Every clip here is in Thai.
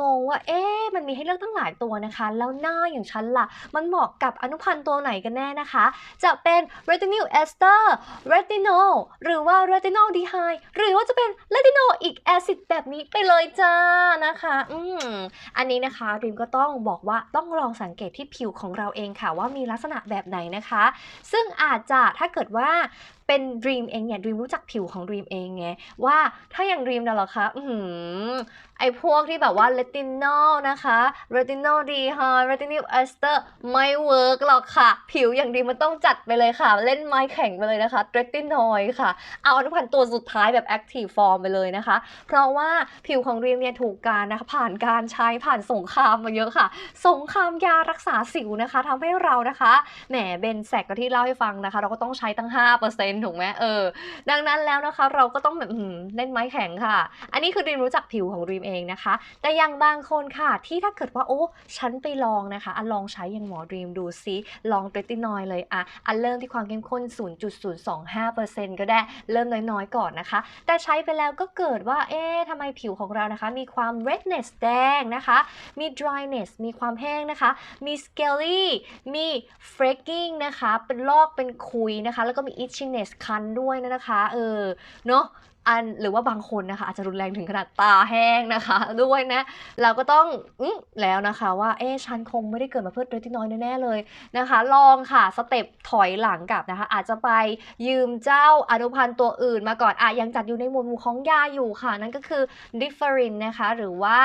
งงว่า เอ๊ะมันมีให้เลือกตั้งหลายตัวนะคะ แล้วหน้าอย่างฉันล่ะ มันเหมาะกับอนุพันธ์ตัวไหนกันแน่นะคะ จะเป็น retinol ester retinol หรือว่า retinol dehyde หรือว่าจะเป็น retinoic acid แบบนี้ไปเลยจ้านะคะ อืมอันนี้นะคะริมก็ต้องบอกว่าต้องลองสังเกตที่ผิวของเราเองค่ะว่ามีลักษณะแบบไหนนะคะ ซึ่งอาจจะถ้าเกิดว่าเป็นดีมเองเนี่ยดีมรู้จักผิวของดีมเองไงว่าถ้าอย่างดีมนะหรอคะอือไอพวกที่แบบว่าเลตินอลนะคะเรตินอลดีฮาเรตินิลเอสเตอร์ไม่เวิร์กหรอกค่ะ ผิวอย่างดีมันต้องจัดไปเลยค่ะ เล่นไม้แข็งไปเลยนะคะเรตินอยค่ะ เอาอนุพันธ์ตัวสุดท้ายแบบ Active Form ไปเลยนะคะ เพราะว่าผิวของรีมเนี่ยถูกการนะคะผ่านการใช้ผ่านสงครามมาเยอะค่ะ สงครามยารักษาสิวนะคะทำให้เรานะคะแหมเบนแซกก็ที่เล่าให้ฟังนะคะ เราก็ต้องใช้ตั้ง5%ถูกไหมเออ ดังนั้นแล้วนะคะ เราก็ต้องแบบเล่นไม้แข็งค่ะ อันนี้คือรีมรู้จักผิวของรีมเองนะคะ แต่อย่างบางคนค่ะ ที่ถ้าเกิดว่าโอ้ฉันไปลองนะคะอะลองใช้อย่างหมอรีมดูซิลองเรตินอยเลยอะอันเริ่มที่ความเข้มข้น 0.025%ก็ได้เริ่มน้อยๆ ก่อนนะคะ แต่ใช้ไปแล้วก็เกิดว่าเอ๊ะทำไมผิวของเรานะคะ มีความ redness แดงนะคะ มี dryness มีความแห้งนะคะ มี scaly มี flaking นะคะ เป็นลอกเป็นคุยนะคะ แล้วก็มี itchiness คันด้วยนะคะ เออ เนาะ อันหรือว่าบางคนนะคะอาจจะรุนแรงถึงขนาดตาแห้งนะคะด้วยนะเราก็ต้องอืแล้วนะคะว่าเอ๊ฉันคงไม่ได้เกิดมาเพื่อเรตินอยแน่เลยนะคะ ลองค่ะสเต็ปถอยหลังกลับนะคะ อาจจะไปยืมเจ้าอนุพันธ์ตัวอื่นมาก่อนอะยังจัดอยู่ในหมวดหมู่ของยาอยู่ค่ะ นั่นก็คือ differin นะคะ หรือว่า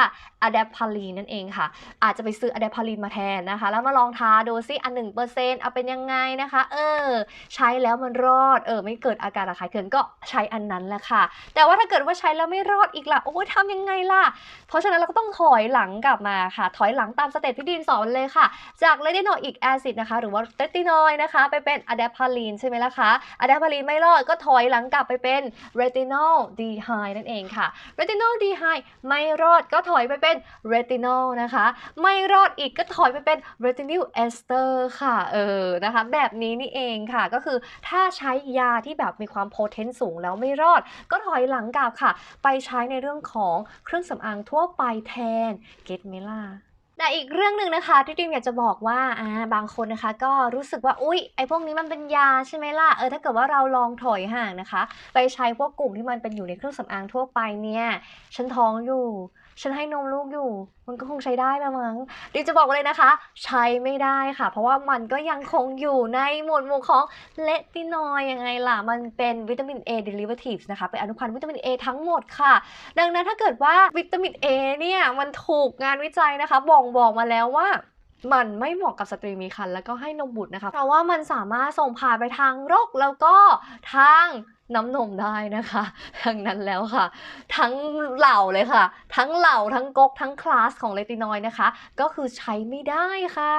adapalene นั่นเองค่ะ อาจจะไปซื้อ adapalene มาแทนนะคะ แล้วมาลองทาดูซิอันหนึ่งเปอร์เซ็นต์เอาเป็นยังไงนะคะ เออ ใช้แล้วมันรอดเออไม่เกิดอาการระคายเคืองก็ใช้อันนั้นแหละค่ะแต่ว่าถ้าเกิดว่าใช้แล้วไม่รอดอีกล่ะ โอ้ยทำยังไงล่ะ เพราะฉะนั้นเราก็ต้องถอยหลังกลับมาค่ะ ถอยหลังตามสเต็ปที่ดีนสอนเลยค่ะ จากเลตินอีกแอซิดนะคะ หรือว่าเรตินอยนะคะ ไปเป็นอะแดปาลีนใช่ไหมล่ะคะอะแดปาลีนไม่รอดก็ถอยหลังกลับไปเป็นเรตินอลดีไฮนั่นเองค่ะเรตินอลดีไฮไม่รอดก็ถอยไปเป็นเรตินอลนะคะ ไม่รอดอีกก็ถอยไปเป็นเรตินิลเอสเตอร์ค่ะ เออ นะคะ แบบนี้นี่เองค่ะ ก็คือถ้าใช้ยาที่แบบมีความโพเทนต์สูงแล้วไม่รอด ก็ถอยหลังกลับค่ะ ไปใช้ในเรื่องของเครื่องสำอางทั่วไปแทนเกตเมล่า แต่อีกเรื่องหนึ่งนะคะที่ดิมอยากจะบอกว่าอ่าบางคนนะคะก็รู้สึกว่าอุ๊ยไอพวกนี้มันเป็นยาใช่ไหมล่ะเออถ้าเกิดว่าเราลองถอยห่างนะคะ ไปใช้พวกกลุ่มที่มันเป็นอยู่ในเครื่องสำอางทั่วไปเนี่ยฉันท้องอยู่ ฉันให้นมลูกอยู่ มันก็คงใช้ได้ละมั้งดิมจะบอกเลยนะคะ ใช้ไม่ได้ค่ะ เพราะว่ามันก็ยังคงอยู่ในหมวดหมู่ของเลตินอยยังไงล่ะมันเป็นวิตามิน A derivatives นะคะเป็นอนุพันธ์วิตามิน A ทั้งหมดค่ะ ดังนั้นถ้าเกิดว่าวิตามิน A เนี่ยมันถูกงานวิจัยนะคะบ่งบอกมาแล้วว่ามันไม่เหมาะกับสตรีมีครรภ์แล้วก็ให้นมบุตรนะคะ เพราะว่ามันสามารถส่งผ่านไปทางรกแล้วก็ทางน้ำนมได้นะคะทั้งนั้นแล้วค่ะ ทั้งเหล่าเลยค่ะ ทั้งเหล่าทั้งก๊กทั้งคลาสของเลตินอยด์นะคะ ก็คือใช้ไม่ได้ค่ะ